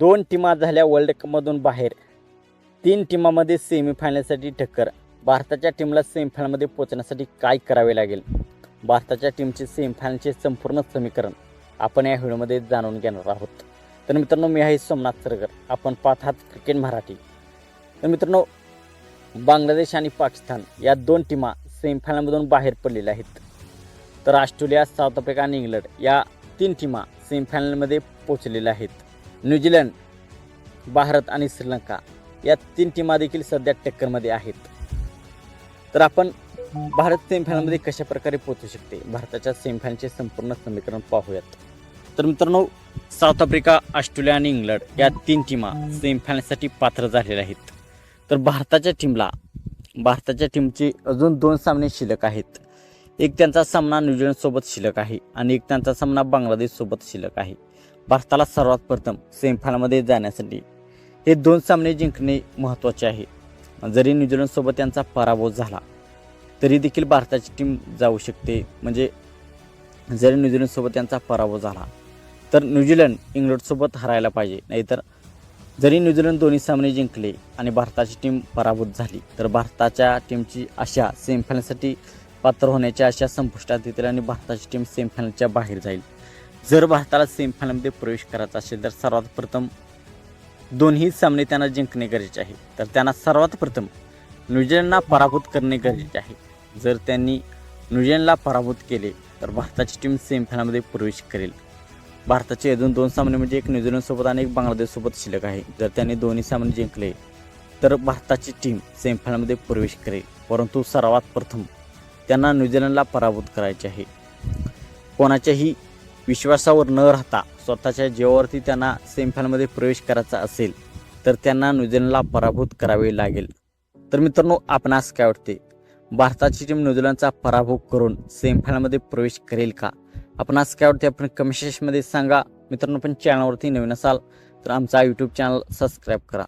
दोन टीमा झाल्या वर्ल्ड कपमधून बाहेर. तीन टीमामध्ये सेमीफायनलसाठी टक्कर. भारताच्या टीमला सेमीफायनलमध्ये पोचण्यासाठी काय करावे लागेल? भारताच्या टीमचे सेमीफायनलचे संपूर्ण समीकरण आपण या व्हिडिओमध्ये जाणून घेणार आहोत. तर मित्रांनो मी आहे सोमनाथ सरगर. आपण पाहत आहात क्रिकेट मराठी. तर मित्रांनो बांगलादेश आणि पाकिस्तान या दोन टीमा सेमीफायनलमधून बाहेर पडलेल्या आहेत. तर ऑस्ट्रेलिया साऊथ आफ्रिका आणि इंग्लंड या तीन टीमा सेमीफायनलमध्ये पोचलेल्या आहेत. न्यूझीलंड भारत आणि श्रीलंका या तीन टीमा देखील सध्या टक्करमध्ये आहेत. तर आपण भारत सेमीफायनलमध्ये कशा प्रकारे पोहोचू शकते? भारताच्या सेमीफायनलचे संपूर्ण समीकरण पाहूयात. तर मित्रांनो साऊथ आफ्रिका ऑस्ट्रेलिया आणि इंग्लंड या तीन टीमा सेमीफायनलसाठी पात्र झालेल्या आहेत. तर भारताच्या टीमला भारताच्या टीमचे अजून दोन सामने शिल्लक आहेत. एक त्यांचा सामना न्यूझीलंडसोबत शिल्लक आहे आणि एक त्यांचा सामना बांगलादेशसोबत शिल्लक आहे. भारताला सर्वात प्रथम सेमीफायनलमध्ये जाण्यासाठी. हे दोन सामने जिंकणे महत्त्वाचे आहे. जरी न्यूझीलंडसोबत त्यांचा पराभव झाला तरी देखील भारताची टीम जाऊ शकते. म्हणजे जरी न्यूझीलंडसोबत त्यांचा पराभव झाला तर न्यूझीलंड इंग्लंडसोबत हरायला पाहिजे. नाहीतर जरी न्यूझीलंड दोन्ही सामने जिंकले आणि भारताची टीम पराभूत झाली तर भारताच्या टीमची आशा सेमीफायनलसाठी पात्र होण्याची आशा संपुष्टात येतील आणि भारताची टीम सेमीफायनलच्या बाहेर जाईल. जर भारताला सेमीफायनलमध्ये प्रवेश करायचा असेल तर सर्वात प्रथम दोन्ही सामने त्यांना जिंकणे गरजेचे आहे. तर त्यांना सर्वात प्रथम न्यूझीलंडला पराभूत करणे गरजेचे आहे. जर त्यांनी न्यूझीलंडला पराभूत केले तर भारताची टीम सेमीफायनलमध्ये प्रवेश करेल. भारताचे अजून दोन सामने म्हणजे एक न्यूझीलंडसोबत आणि एक बांगलादेशसोबत शिल्लक आहे. जर त्यांनी दोन्ही सामने जिंकले तर भारताची टीम सेमीफायनलमध्ये प्रवेश करेल. परंतु सर्वात प्रथम त्यांना न्यूझीलंडला पराभूत करायचे आहे. कोणाच्याही विश्वासावर न राहता स्वतःच्या जीवावरती त्यांना सेमीफायनलमध्ये प्रवेश करायचा असेल तर त्यांना न्यूझीलंडला पराभूत करावे लागेल. तर मित्रांनो आपणास काय वाटते? भारताची टीम न्यूझीलंडचा पराभव करून सेमीफायनलमध्ये प्रवेश करेल का? आपणास काय वाटते? आपण कमेंट सेक्शनमध्ये सांगा. मित्रांनो पण चॅनलवरती नवीन असाल तर आमचा यूट्यूब चॅनल सबस्क्राईब करा.